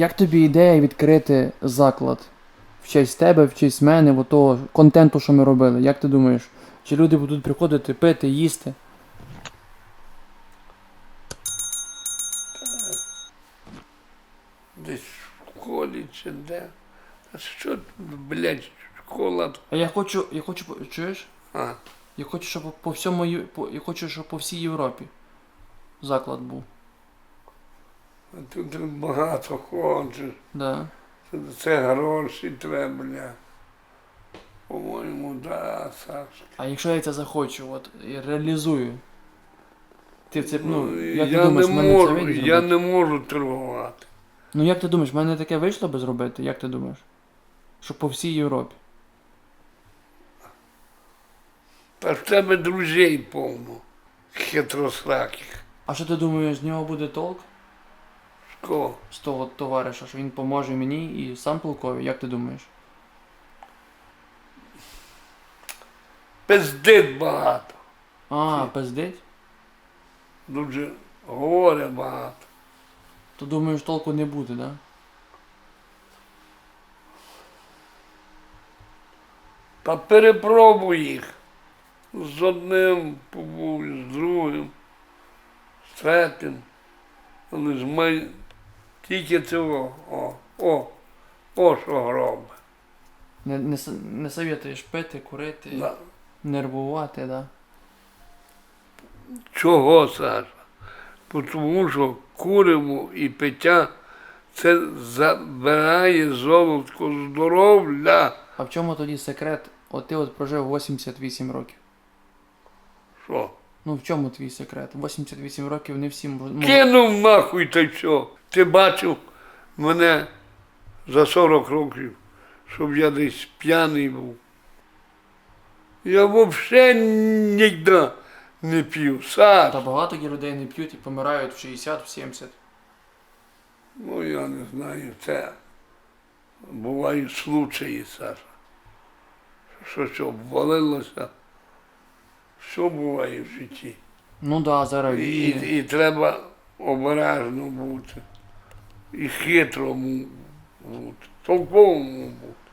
як тобі ідея відкрити заклад в честь тебе, в честь мене, в того контенту, що ми робили? Як ти думаєш? Чи люди будуть приходити, пити, їсти? Десь в школі чи де. А що, блядь, школа? А я хочу, я хочу, чуєш? А, Я хочу, щоб по всьому, по, я хочу, щоб по всій Європі заклад був. А тут багато хочеш. Да. Це, це гроші треба, бля. По-моєму, да, Сашка. А якщо я це захочу, от і реалізую. Ти це, ну, як ти я думаєш, не мене це можу, вийде я зробити? не можу торгувати. Ну як ти думаєш, в мене таке вийшло би зробити? Як ти думаєш? Щоб по всій Європі. Та в тебе друзей повно. Хитросраких. А що ти думаєш, з нього буде толк? Кого? З того товариша, що він поможе мені і сам толковий, як ти думаєш? Пиздить багато. А, пиздить? Дуже горе багато. То думаєш, толку не буде, да? Та перепробуй їх. З одним побув, з другим, з третім. Але ж ми тільки цього. О, о, о, що робить. Не, не, с- не советуєш пити, курити, Да. нервувати, да? Чого, Саша? Бо Тому що куримо і пиття це забирає золотко здоров'я. А в чому тоді секрет? От ти от прожив 88 років. Що? Ну в чому твій секрет? 88 років не всім мож- ну, Кинув нахуй та й все. Ти бачив мене за 40 років, щоб я десь п'яний був. Я взагалі ніде не п'ю. Саш, Та багато є людей не п'ють і помирають в 60, в 70. ну я не знаю, це бувають случаї, Саша. Що що, обвалилося. Що буває в житті. Ну да, зараз І, війни. і треба обережно бути. І хитрому бути. Толковому бути.